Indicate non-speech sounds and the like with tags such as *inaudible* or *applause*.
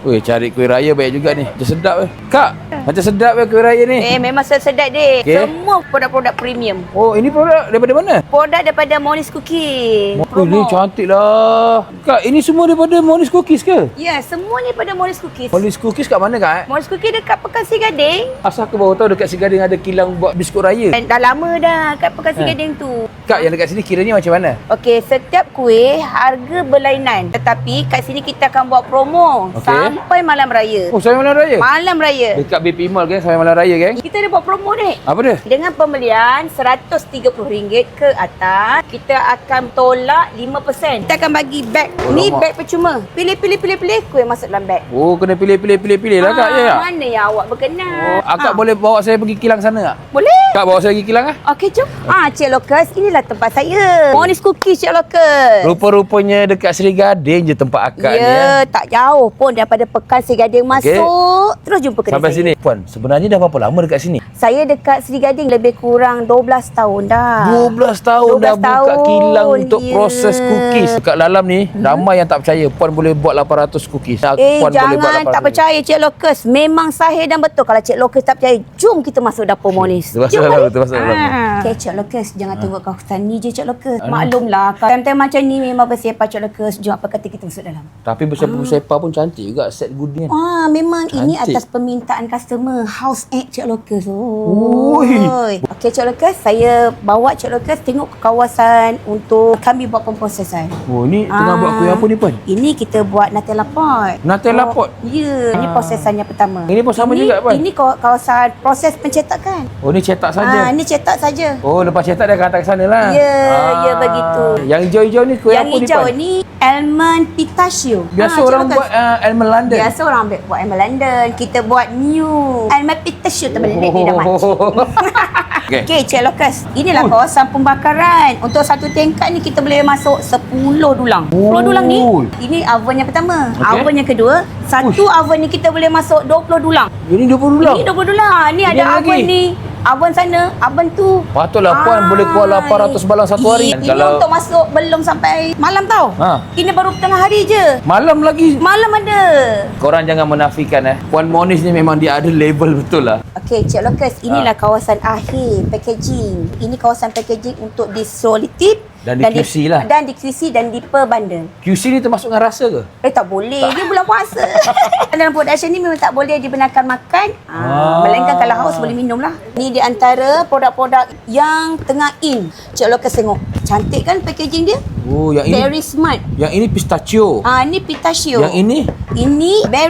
Weh, cari kuih raya baik juga ni. Macam sedap eh. Kak, macam sedap eh kuih raya ni. Eh memang sedap dek. Okey. Semua produk-produk premium. Oh, ini produk daripada mana? Produk daripada Monis Cookie. Oh, ni cantik lah. Kak, ini semua daripada Monis Cookies ke? Ya, semua ni daripada Monis Cookies. Monis Cookies kat mana kak? Eh? Monis Cookie dekat Pekan Gading. Asal aku baru tahu dekat Segading ada kilang buat biskut raya. Dan dah lama dah kat Pekan Eh. Gading tu. Kak, yang dekat sini kiranya macam mana? Okey, setiap kuih harga berlainan. Tetapi kat sini kita akan buat promo Okey. sampai malam raya. Oh, sampai malam raya? Malam raya. Dekat BP Mall geng, sampai malam raya geng. Kita ada buat promo dek. Apa dia? Dengan pembelian RM130 ke atas, kita akan tolak 5%. Kita akan bagi beg. Oh, Ni beg percuma. Pilih, pilih, pilih, pilih. Kuih masuk dalam beg. Oh, kena pilih-pilih-pilih-pilih lah kak, ya tak? Mana yang awak berkenan? Oh, akak Ah, boleh bawa saya pergi kilang sana tak? Boleh. Kak bawa saya pergi kilang ah? Okey, jom. Ah, Cik Lokus, inilah tempat saya. Monis Cookies, Cik Lokus. Rupa-rupanya dekat Seri Gading je tempat akak ni ya, eh. tak jauh pun daripada Pekan Seri Gading masuk. Terus jumpa kedai Sampai saya. sini. Puan, sebenarnya dah berapa lama dekat sini? Saya dekat Seri Gading lebih kurang 12 tahun dah. 12 tahun 12 dah buka tahun, kilang untuk ya. proses cookies. Dekat dalam ni, ramai yang tak percaya Puan boleh buat 800 cookies. Eh, Puan boleh buat jangan 800. tak percaya Cik Lokus. Memang sahih dan betul. Kalau Cik Lokus tak percaya, jom kita masuk dapur Monis. Termasuk Jom, dalam, mari. termasuk dalam. Ah. Okay, Cik Lokus. Jangan tunggu kawasan ni je, Cik Lokus. Ah. Maklumlah, time-time macam ni memang bersepah Cik Lokus. Jom apa kata kita masuk dalam. Tapi bersepah-bersepah pun cantik juga set good ni. kan. Ah, memang ini Cantik. atas permintaan customer. House egg Cik Lokus. Oh. Ui. Okey Cik Lokus, saya bawa Cik Lokus tengok ke kawasan untuk kami buat pemprosesan. Oh, ni tengah Ah. buat kuih apa ni Puan? Ini kita buat Nutella pot. Nutella Oh, pot? Ya, ini Ah. prosesannya pertama. Ini pun sama ini, juga, Puan? Ini kaw- kawasan proses pencetakan. Oh, ni cetak Ah, saja. ini cetak saja. Oh, lepas cetak dia akan hantar ke sana lah. Ya, ya, begitu. Yang hijau-hijau ni kuih Yang apa ni hijau Puan? ni almond pistachio. Biasa Ah, Cik orang buat uh, almond London. Biasa orang buat almond London. Kita buat new almond pistachio terbelit di dalam. *laughs* okay. Okey, Cik Lokus. Inilah Ui. kawasan pembakaran. Untuk satu tingkat ni kita boleh masuk 10 dulang. 10 dulang ni, ini oven yang pertama. Okey. Oven yang kedua, satu oven ni kita boleh masuk 20 dulang. Ini 20 dulang. Ini 20 dulang. Ni Ini ada lagi. oven ni. Oven sana, oven tu. Patutlah Puan boleh keluar 800 balang satu hari. Ini untuk masuk belum sampai malam tau. Ha. Ini baru tengah hari je. Malam lagi. Malam ada. Korang jangan menafikan eh. Puan Monis ni memang dia ada label betul lah. Okey, Cik Lokus, inilah Ah. kawasan akhir packaging. Ini kawasan packaging untuk disolitip Dan di QC lah. Dan di QC dan di per bundle. QC ni termasuk dengan rasa ke? Eh tak boleh, dia bulan puasa. *laughs* Dalam production ni memang tak boleh dibenarkan makan. Ah. Ah. Melainkan kalau haus boleh minum lah. Ni di antara produk-produk yang tengah in. Cik Lokus tengok. Cantik kan packaging dia? Oh, yang ini Very smart. yang ini pistachio. Ah, ni pistachio. Yang ini Ini berry